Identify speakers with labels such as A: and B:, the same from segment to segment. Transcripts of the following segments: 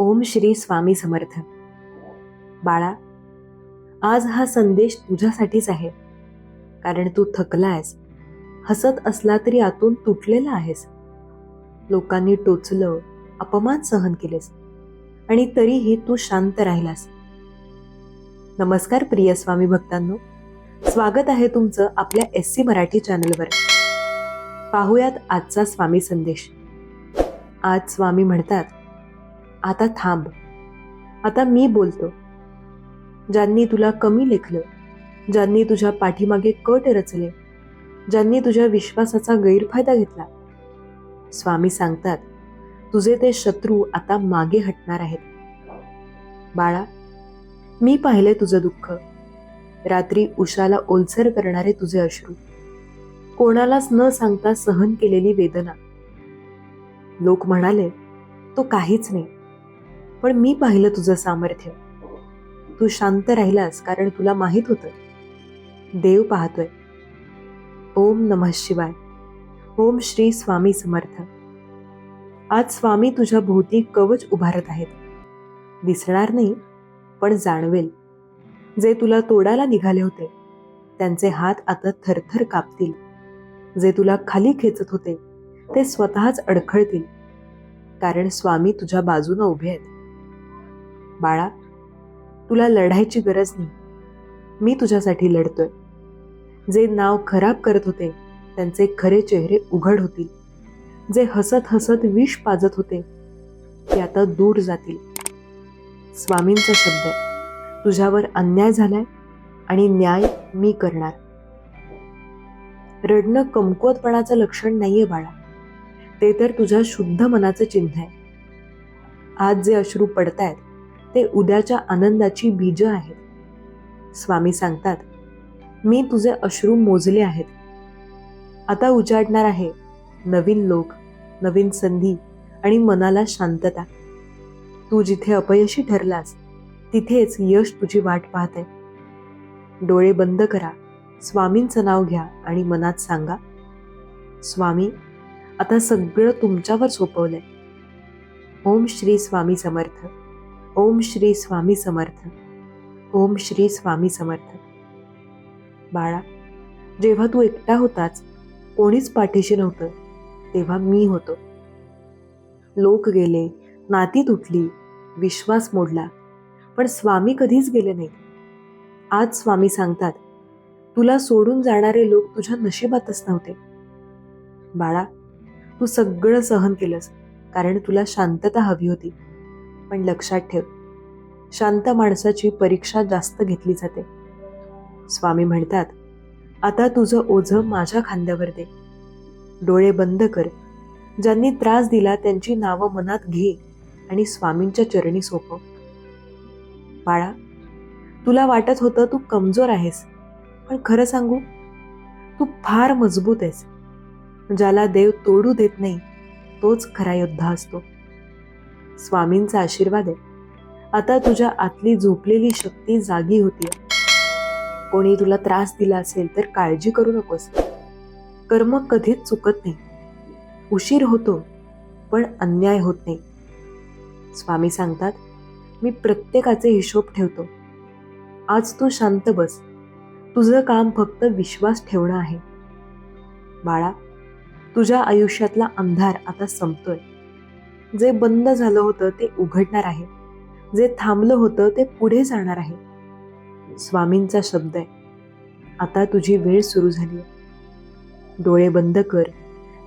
A: ओम श्री स्वामी समर्थ. बाळा आज हा संदेश तुझ्यासाठीच आहे. कारण तू थकलायस हसत असला तरी आतून तुटलेला आहेस. लोकांनी टोचलं अपमान सहन केलेस आणि तरीही तू शांत राहिलास. नमस्कार प्रिय स्वामी भक्तांनो. स्वागत आहे तुमचं आपल्या एस सी मराठी चॅनलवर. पाहूयात आजचा स्वामी संदेश. आज स्वामी म्हणतात आता थांब. आता मी बोलतो. ज्यांनी तुला कमी लेखलं ज्यांनी तुझ्या पाठीमागे कट रचले ज्यांनी तुझ्या विश्वासाचा गैरफायदा घेतला. स्वामी सांगतात तुझे ते शत्रू आता मागे हटणार आहेत. बाळा मी पाहिले तुझं दुःख. रात्री उशाला ओलसर करणारे तुझे अश्रू. कोणालाच न सांगता सहन केलेली वेदना. लोक म्हणाले तो काहीच नाही. पण मी पाहिलं तुझं सामर्थ्य. तू शांत राहिलास कारण तुला माहीत होतं. देव पाहतोय. ओम नमः शिवाय. ओम श्री स्वामी समर्थ. आज स्वामी तुझ्या भोवती कवच उभारत आहेत. दिसणार नाही पण जाणवेल. जे तुला तोडायला निघाले होते त्यांचे हात आता थरथर कापतील. जे तुला खाली खेचत होते ते स्वतःच अडखळतील. कारण स्वामी तुझ्या बाजूनं उभे आहेत. बाळा तुला लढायची गरज नाही. मी तुझ्यासाठी लढतोय. जे नाव खराब करत होते त्यांचे खरे चेहरे उघड होतील. जे हसत हसत विष पाजत होते ते आता दूर जातील. स्वामींचा शब्द आहे, तुझ्यावर अन्याय झालाय आणि न्याय मी करणार. रडणं कमकुवतपणाचं लक्षण नाहीये बाळा. ते तर तुझ्या शुद्ध मनाचं चिन्ह आहे. आज जे अश्रू पडतायत ते उद्याच्या आनंदाची बीज आहेत. स्वामी सांगतात मी तुझे अश्रू मोजले आहेत. आता उजाडणार आहे नवीन लोक नवीन संधी आणि मनाला शांतता. तू जिथे अपयशी ठरलास तिथेच यश तुझी वाट पाहते. डोळे बंद करा स्वामींचं नाव घ्या आणि मनात सांगा स्वामी आता सगळं तुमच्यावर सोपवलंय. ओम श्री स्वामी समर्थ. ओम श्री स्वामी समर्थ. ओम श्री स्वामी समर्थ. बाळा जेव्हा तू एकटा होताच कोणीच पाठीशी नव्हतं तेव्हा मी होतो. लोक गेले नाती तुटली विश्वास मोडला पण स्वामी कधीच गेले नाहीत. आज स्वामी सांगतात तुला सोडून जाणारे लोक तुझ्या नशिबातच नव्हते. बाळा तू सगळं सहन केलंस कारण तुला शांतता हवी होती. पण लक्षात ठेव. शांत माणसाची परीक्षा जास्त घेतली जाते. स्वामी म्हणतात आता तुझं ओझं माझ्या खांद्यावर दे. डोळे बंद कर. ज्यांनी त्रास दिला त्यांची नावं मनात घे आणि स्वामींच्या चरणी सोपव. बाळा तुला वाटत होतं तू कमजोर आहेस पण खरं सांगू तू फार मजबूत आहेस. ज्याला देव तोडू देत नाही तोच खरा योद्धा असतो. स्वामींचा आशीर्वाद आहे. आता तुझ्या आतली झोपलेली शक्ती जागी होती. कोणी तुला त्रास दिला असेल तर काळजी करू नकोस. कर्म कधीच चुकत नाही. उशीर होतो पण अन्याय होत नाही. स्वामी सांगतात मी प्रत्येकाचे हिशोब ठेवतो. आज तू शांत बस. तुझं काम फक्त विश्वास ठेवणं आहे. बाळा तुझ्या आयुष्यातला अंधार आता संपतोय. जे बंद झालं होतं ते उघडणार आहे. जे थांबलं होतं ते पुढे जाणार आहे. स्वामींचा शब्द आहे. आता तुझी वेळ सुरू झाली. आहे डोळे बंद कर.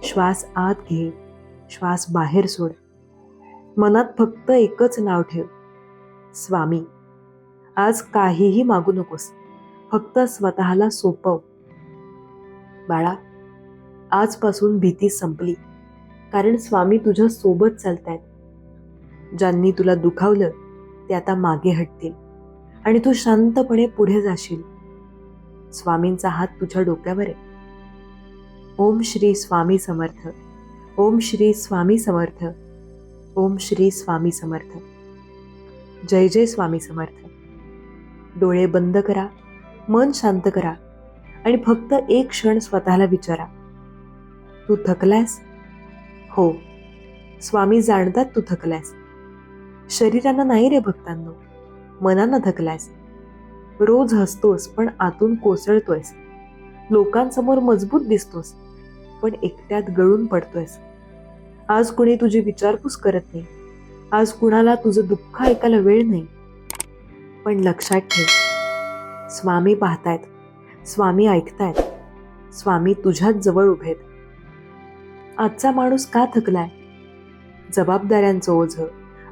A: श्वास आत घे. श्वास बाहेर सोड. मनात फक्त एकच नाव ठेव. स्वामी आज काहीही मागू नकोस. फक्त स्वतःला सोपव. बाळा आजपासून भीती संपली. कारण स्वामी तुझ्या सोबत चालतायत. ज्यांनी तुला दुखावलं ते आता मागे हटतील आणि तू शांतपणे पुढे जाशील. स्वामींचा हात तुझ्या डोक्यावर आहे. ओम श्री स्वामी समर्थ. ओम श्री स्वामी समर्थ. ओम श्री स्वामी समर्थ. जय जय स्वामी समर्थ. डोळे बंद करा मन शांत करा आणि फक्त एक क्षण स्वतःला विचारा. तू थकलायस? हो. स्वामी जाणतात तू थकलायस. शरीरानं नाही रे भक्तांनो मनानं थकलायस. रोज हसतोस पण आतून कोसळतोयस. लोकांसमोर मजबूत दिसतोस पण एकट्यात गळून पडतोयस. आज कुणी तुझी विचारपूस करत नाही. आज कुणाला तुझं दुःख ऐकायला वेळ नाही. पण लक्षात ठेव स्वामी पाहतायत स्वामी ऐकतायत स्वामी तुझ्याच जवळ उभेत. आजचा माणूस का थकलाय? जबाबदाऱ्यांचं ओझं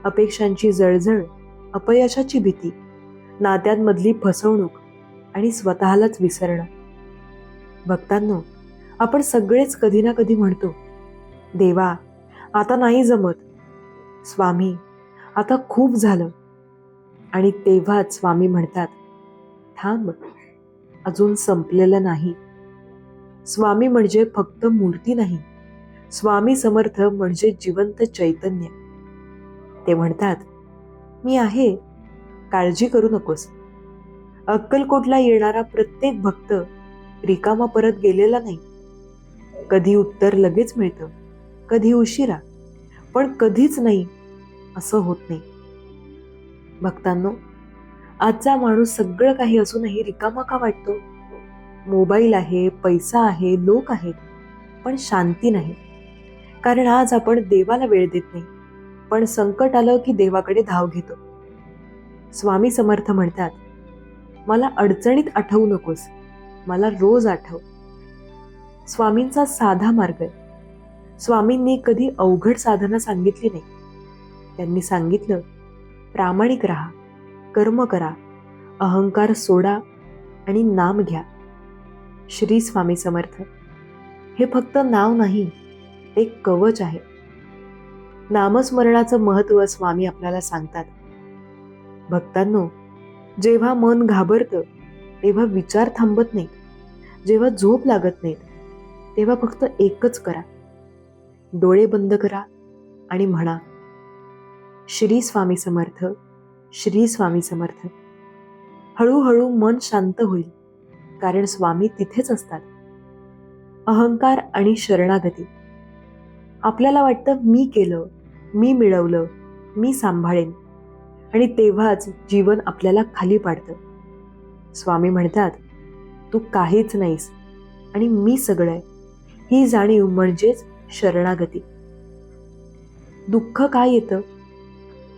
A: अपेक्षांची जळजळ अपयशाची भीती नात्यांमधली फसवणूक आणि स्वतःलाच विसरणं. भक्तांनो आपण सगळेच कधी ना कधी म्हणतो देवा आता नाही जमत. स्वामी आता खूप झालं. आणि तेव्हाच स्वामी म्हणतात थांब अजून संपलेलं नाही. स्वामी म्हणजे फक्त मूर्ती नाही स्वामी समर्थ म्हणजे जिवंत चैतन्य. ते म्हणतात मी आहे काळजी करू नकोस. अक्कलकोटला येणारा प्रत्येक भक्त रिकामा परत गेलेला नाही. कधी उत्तर लगेच मिळतं कधी उशिरा पण कधीच नाही असं होत नाही. भक्तांनो आजचा माणूस सगळं काही असूनही रिकामा का वाटतो? मोबाईल आहे पैसा आहे लोक आहेत पण शांती नाही. कारण आज आपण देवाला वेळ देत नाही. पण संकट आलं की देवाकडे धाव घेतो. स्वामी समर्थ म्हणतात मला अडचणीत आठवू नकोस. मला रोज आठव. स्वामींचा साधा मार्ग आहे. स्वामींनी कधी अवघड साधना सांगितली नाही. त्यांनी सांगितलं प्रामाणिक राहा कर्म करा अहंकार सोडा आणि नाम घ्या. श्री स्वामी समर्थ. हे फक्त नाव नाही ते कवच आहे. नामस्मरणाचं महत्त्व स्वामी आपल्याला सांगतात. भक्तांनो जेव्हा मन घाबरतं तेव्हा विचार थांबत नाहीत. जेव्हा झोप लागत नाहीत तेव्हा फक्त एकच करा. डोळे बंद करा आणि म्हणा श्री स्वामी समर्थ श्री स्वामी समर्थ. हळूहळू मन शांत होईल कारण स्वामी तिथेच असतात. अहंकार आणि शरणागती. आपल्याला वाटतं मी केलं मी मिळवलं मी सांभाळेन. आणि तेव्हाच जीवन आपल्याला खाली पाडतं. स्वामी म्हणतात तू काहीच नाहीस आणि मी सगळं आहे. ही जाणीव म्हणजेच शरणागती. दुःख काय येतं?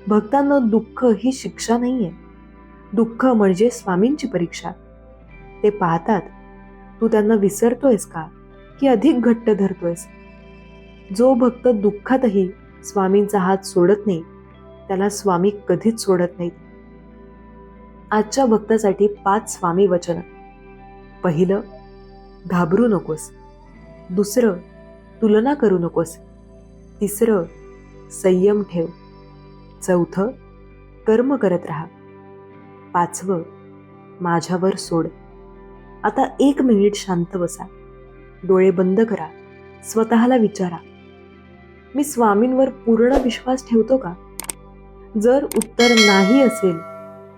A: भक्तांना दुःख ही शिक्षा नाहीये. दुःख म्हणजे स्वामींची परीक्षा. ते पाहतात तू त्यांना विसरतोयस का? की अधिक घट्ट धरतोयस? जो भक्त दुःखातही स्वामींचा हात सोडत नाही त्याला स्वामी कधीच सोडत नाहीत. आजच्या भक्तासाठी पाच स्वामी वचन. पहिलं घाबरू नकोस. दुसरं तुलना करू नकोस. तिसरं संयम ठेव. चौथं कर्म करत राहा. पाचवं माझ्यावर सोड. आता एक मिनिट शांत बसा. डोळे बंद करा. स्वतःला विचारा. मी स्वामींवर पूर्ण विश्वास ठेवतो का? जर उत्तर नाही असेल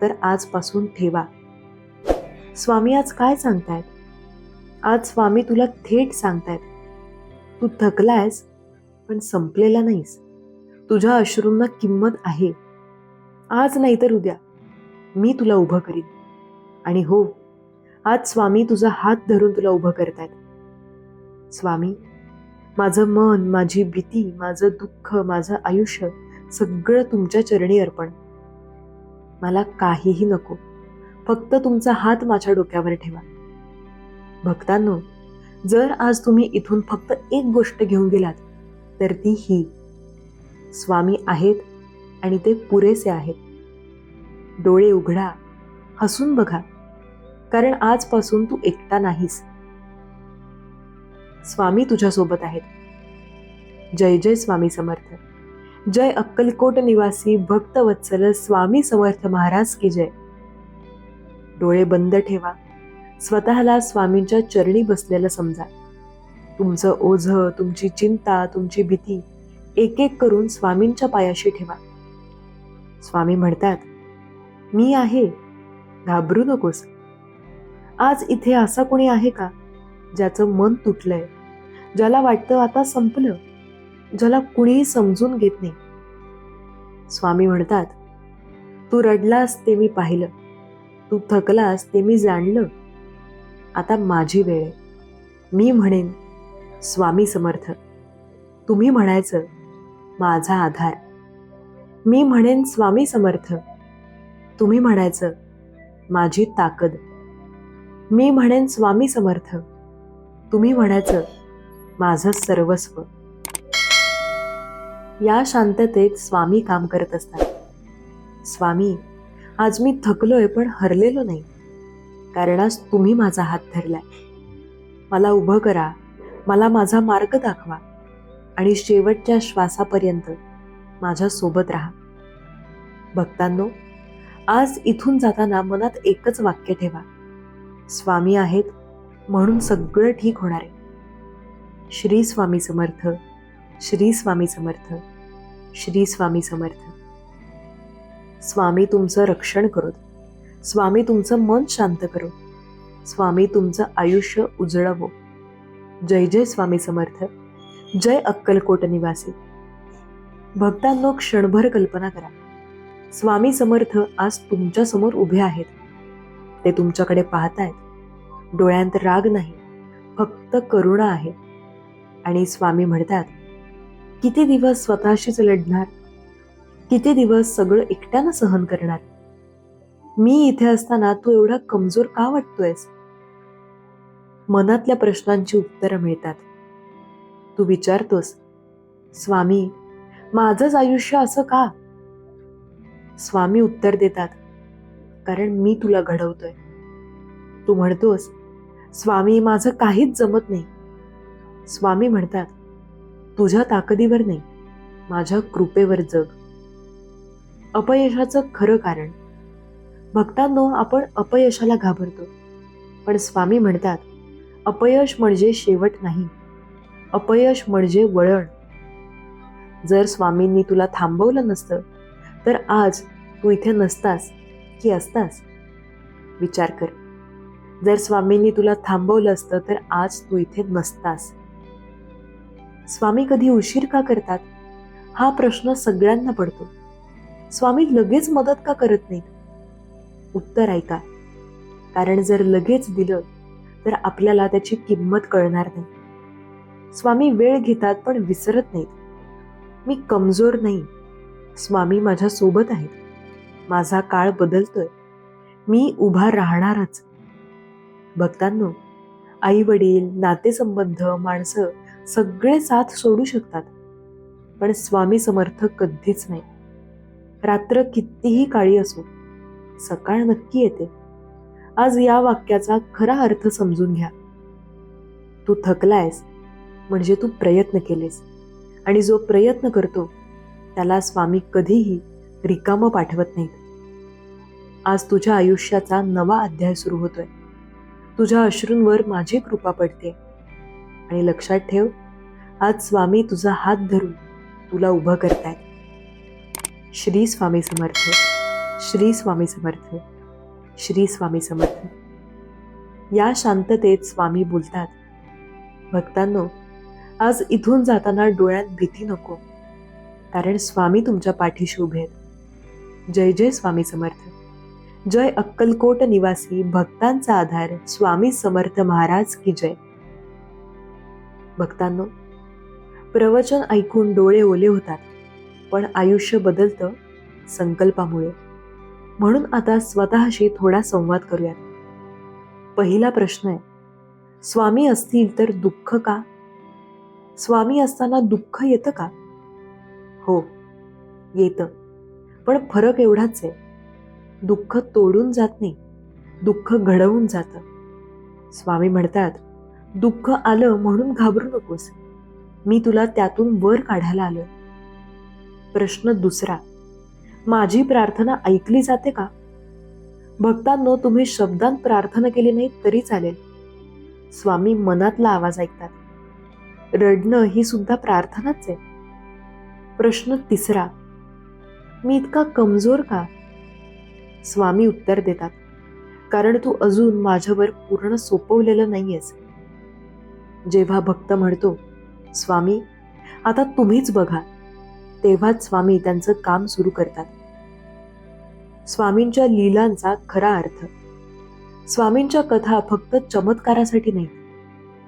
A: तर आजपासून ठेवा. स्वामी आज काय सांगतायत? आज स्वामी तुला थेट सांगतायत. तू थकलायस पण संपलेला नाहीस. तुझ्या अश्रूंना किंमत आहे. आज नाही तर उद्या. मी तुला उभं करीन. आणि हो आज स्वामी तुझा हात धरून तुला उभं करतायत. स्वामी माझं मन माझी भीती माझं दुःख माझं आयुष्य सगळं तुमच्या चरणी अर्पण. मला काहीही नको. फक्त तुमचा हात माझ्या डोक्यावर ठेवा. भक्तांनो जर आज तुम्ही इथून फक्त एक गोष्ट घेऊन गेलात तर ती ही. स्वामी आहेत आणि ते पुरेसे आहेत. डोळे उघडा हसून बघा. कारण आजपासून तू एकटा नाहीस. स्वामी तुझ्यासोबत आहेत. जय जय स्वामी समर्थ. जय अक्कलकोट निवासी भक्त वत्सल स्वामी समर्थ महाराज की जय. डोळे बंद ठेवा. स्वतःला स्वामींच्या चरणी बसलेलं समजा. तुमचं ओझ तुमची चिंता तुमची भीती एक एक करून स्वामींच्या पायाशी ठेवा. स्वामी म्हणतात मी आहे. घाबरू नकोस. आज इथे असा कोणी आहे का? ज्याचं मन तुटलंय ज्याला वाटतं आता संपलं ज्याला कुणीही समजून घेत नाही. स्वामी म्हणतात तू रडलास ते मी पाहिलं तू थकलास ते मी जाणलं. आता माझी वेळ मी म्हणेन स्वामी समर्थ तुम्ही म्हणायचं माझा आधार. मी म्हणेन स्वामी समर्थ तुम्ही म्हणायचं माझी ताकद. मी म्हणेन स्वामी समर्थ तुम्ही म्हणायचं माझं सर्वस्व. या शांततेत स्वामी काम करत असतात. स्वामी आज मी थकलोय पण हरलेलो नाही. कारण आज तुम्ही माझा हात धरलाय. मला उभं करा मला माझा मार्ग दाखवा आणि शेवटच्या श्वासापर्यंत माझ्या सोबत राहा. भक्तांनो आज इथून जाताना मनात एकच वाक्य ठेवा. स्वामी आहेत म्हणून सगळं ठीक होणार आहे. श्री स्वामी समर्थ श्री स्वामी समर्थ श्री स्वामी समर्थ. स्वामी तुमचं रक्षण करोत स्वामी तुमचं मन शांत करो. स्वामी तुमचं आयुष्य उजळवो. जय जय स्वामी समर्थ. जय अक्कलकोट निवासी. भक्तांनो क्षणभर कल्पना करा. स्वामी समर्थ आज तुमच्यासमोर उभे आहेत. ते तुमच्याकडे पाहतायत. डोळ्यांत राग नाही फक्त करुणा आहे. आणि स्वामी म्हणतात किती दिवस स्वतःशीच लढणार? किती दिवस सगळं एकट्यानं सहन करणार? मी इथे असताना तू एवढा कमजोर का वाटतोयस? मनातल्या प्रश्नांची उत्तरं मिळतात. तू विचारतोस स्वामी माझंच आयुष्य असं का? स्वामी उत्तर देतात कारण मी तुला घडवतोय. तू म्हणतोस स्वामी माझं काहीच जमत नाही. स्वामी म्हणतात तुझ्या ताकदीवर नाही माझ्या कृपेवर जग. अपयशाचं खरं कारण. भक्तांनो आपण अपयशाला घाबरतो. पण स्वामी म्हणतात अपयश म्हणजे शेवट नाही अपयश म्हणजे वळण. जर स्वामींनी तुला थांबवलं नसतं तर आज तू इथे नसतास की असतास? विचार कर. जर स्वामींनी तुला थांबवलं असतं तर आज तू इथे नसतास. स्वामी कधी उशीर का करतात? हा प्रश्न सगळ्यांना पडतो. स्वामी लगेच मदत का करत नाहीत? उत्तर ऐका. कारण जर लगेच दिलं तर आपल्याला त्याची किंमत कळणार नाही. स्वामी वेळ घेतात पण विसरत नाहीत. मी कमजोर नाही. स्वामी माझ्या सोबत आहेत. माझा काळ बदलतोय. मी उभा राहणारच. भक्तांनो आई वडील नातेसंबंध माणसं सगळे साथ सोडू शकतात. पण स्वामी समर्थ कधीच नाही. रात्र कितीही काळी असो सकाळ नक्की येते. आज या वाक्याचा खरा अर्थ समजून घ्या. तू थकलायस म्हणजे तू प्रयत्न केलेस. आणि जो प्रयत्न करतो त्याला स्वामी कधीही रिकामं पाठवत नाहीत. आज तुझ्या आयुष्याचा नवा अध्याय सुरू होतोय. तुझ्या अश्रूंवर माझी कृपा पडते. आणि लक्षात ठेव आज स्वामी तुझा हात धरून तुला उभं करतायत. श्री स्वामी समर्थ श्री स्वामी समर्थ श्री स्वामी समर्थ. या शांततेत स्वामी बोलतात भक्तांनो आज इथून जाताना डोळ्यात भीती नको कारण स्वामी तुमच्या पाठीशी उभे आहेत. जय जय स्वामी समर्थ. जय अक्कलकोट निवासी भक्तांचा आधार स्वामी समर्थ महाराज की जय. भक्तांनो प्रवचन ऐकून डोळे ओले होतात पण आयुष्य बदलतं संकल्पामुळे. म्हणून आता स्वतःशी थोडा संवाद करूयात. पहिला प्रश्न आहे स्वामी असतील तर दुःख का? स्वामी असताना दुःख येतं का? हो येतं. पण फरक एवढाच आहे दुःख तोडून जात नाही. दुःख घडवून जातं. स्वामी म्हणतात दुःख आलं म्हणून घाबरू नकोस. मी तुला त्यातून वर काढायला आलोय. प्रश्न दुसरा माझी प्रार्थना ऐकली जाते का? भक्तांनो तुम्ही शब्दांत प्रार्थना केली नाही तरी चालेल. स्वामी मनातला आवाज ऐकतात रडणं ही सुद्धा प्रार्थनाच आहे. प्रश्न तिसरा मी इतका कमजोर का? स्वामी उत्तर देतात. कारण तू अजून माझ्यावर पूर्ण सोपवलेलं नाहीयेस. जेव्हा भक्त म्हणतो स्वामी आता तुम्हीच बघा. तेव्हाच स्वामी त्यांचं काम सुरू करतात. स्वामींच्या लीलांचा खरा अर्थ. स्वामींच्या कथा फक्त चमत्कारासाठी नाही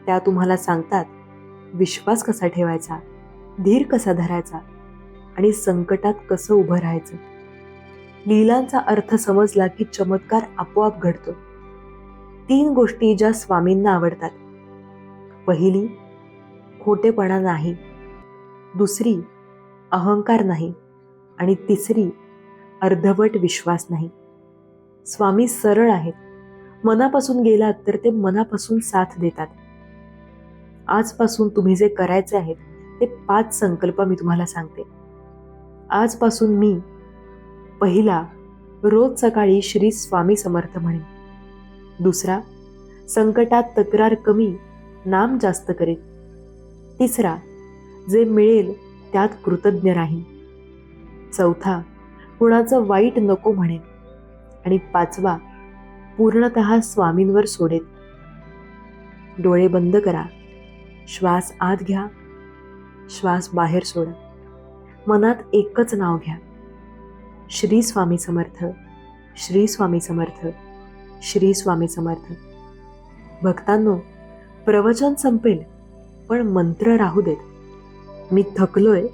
A: त्या तुम्हाला सांगतात विश्वास कसा ठेवायचा? धीर कसा धरायचा? आणि संकटात कसं उभं राहायचं? लीलांचा अर्थ समजला की चमत्कार आपोआप घडतो. तीन गोष्टी ज्या स्वामींना आवडतात. पहिली खोटेपणा नाही. दुसरी अहंकार नाही. आणि तिसरी अर्धवट विश्वास नाही. स्वामी सरळ आहेत. मनापासून गेलात तर ते मनापासून साथ देतात. आजपासून तुम्ही जे करायचे आहेत ते पाच संकल्प मी तुम्हाला सांगते. आजपासून मी पहिला रोज सकाळी श्री स्वामी समर्थ म्हणेन दुसरा संकटात तक्रार कमी नाम जास्त करेन तिसरा जे मिळेल त्यात कृतज्ञ राहीन चौथा कुणाचं वाईट नको म्हणेन आणि पाचवा पूर्णत स्वामींवर सोडेल डोळे बंद करा. श्वास आत घ्या. श्वास बाहेर सोडा. मनात एकच नाव घ्या. श्री स्वामी समर्थ श्री स्वामी समर्थ श्री स्वामी समर्थ. भक्तांनो प्रवचन संपेल पण मंत्र राहू देत. मी थकलोय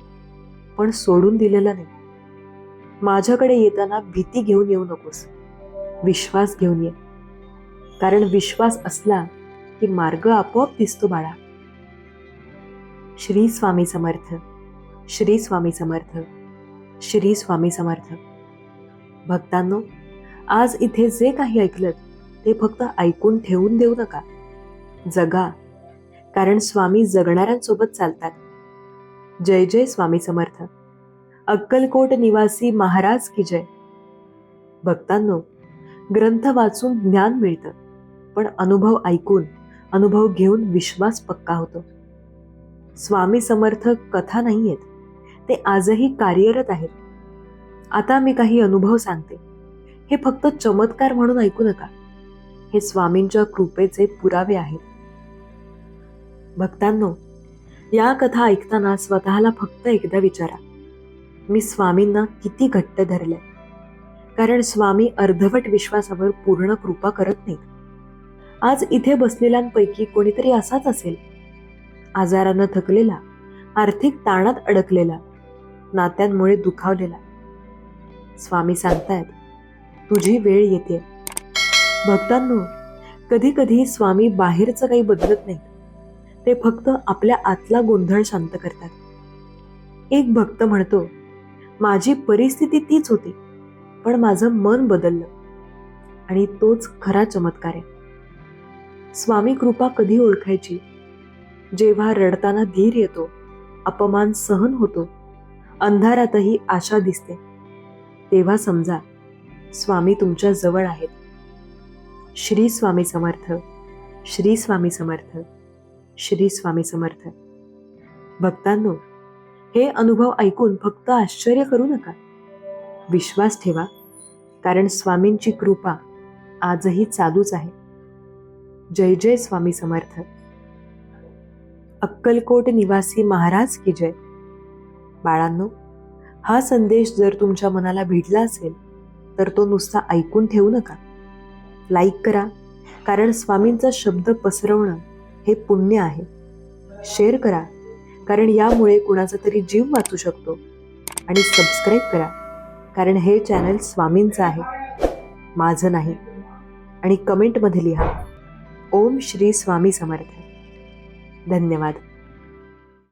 A: पण सोडून दिलेलं नाही. माझ्याकडे येताना भीती घेऊन येऊ नकोस. विश्वास घेऊन ये. कारण विश्वास असला की मार्ग आपोआप दिसतो बाळा. श्री स्वामी समर्थ श्री स्वामी समर्थ. श्री स्वामी समर्थ. भक्तांनो आज इथे जे काही ऐकलं ते फक्त ऐकून ठेवून देऊ नका. जगा कारण स्वामी जगणाऱ्यांसोबत चालतात. जय जय स्वामी समर्थ. अक्कलकोट निवासी महाराज की जय. भक्तांनो ग्रंथ वाचून ज्ञान मिळतं पण अनुभव ऐकून अनुभव घेऊन विश्वास पक्का होतो. स्वामी समर्थ कथा नाही आहेत ते आजही कार्यरत आहेत. आता मी काही अनुभव सांगते. हे फक्त चमत्कार म्हणून ऐकू नका. हे स्वामींच्या कृपेचे पुरावे आहेत. भक्तांनो या कथा ऐकताना स्वतःला फक्त एकदा विचारा. मी स्वामींना किती घट्ट धरले. कारण स्वामी अर्धवट विश्वासावर पूर्ण कृपा करत नाहीत. आज इथे बसलेल्यांपैकी कोणीतरी असाच असेल. आजारानं थकलेला आर्थिक ताणात अडकलेला नात्यांमुळे दुखावलेला स्वामी सांगतायत तुझी वेळ येते भक्तांनो कधी कधी स्वामी बाहेरचं काही बदलत नाहीत. ते फक्त आपल्या आतला गोंधळ शांत करतात. एक भक्त म्हणतो माझी परिस्थिती तीच होती पण माझं मन बदललं. आणि तोच खरा चमत्कार आहे. स्वामी कृपा कधी ओळखायची? जेव्हा रडताना धीर येतो अपमान सहन होतो अंधारातही आशा दिसते. तेव्हा समजा स्वामी तुमच्या जवळ आहेत. श्री स्वामी समर्थ श्री स्वामी समर्थ श्री स्वामी समर्थ. भक्तांनो हे अनुभव ऐकून फक्त आश्चर्य करू नका. विश्वास ठेवा कारण स्वामींची कृपा आजही चालूच आहे. जय जय स्वामी समर्थ. अक्कलकोट निवासी महाराज की जय. बाळांनो हा संदेश जर तुमच्या मनाला भिडला असेल तर तो नुसता ऐकून ठेवू नका. लाईक करा कारण स्वामींचा शब्द पसरवणं हे पुण्य आहे. शेअर करा कारण यामुळे कुणाचा तरी जीव वाचू शकतो. आणि सबस्क्राईब करा कारण हे चॅनल स्वामींचं आहे माझं नाही. आणि कमेंटमध्ये लिहा ओम श्री स्वामी समर्थ. धन्यवाद.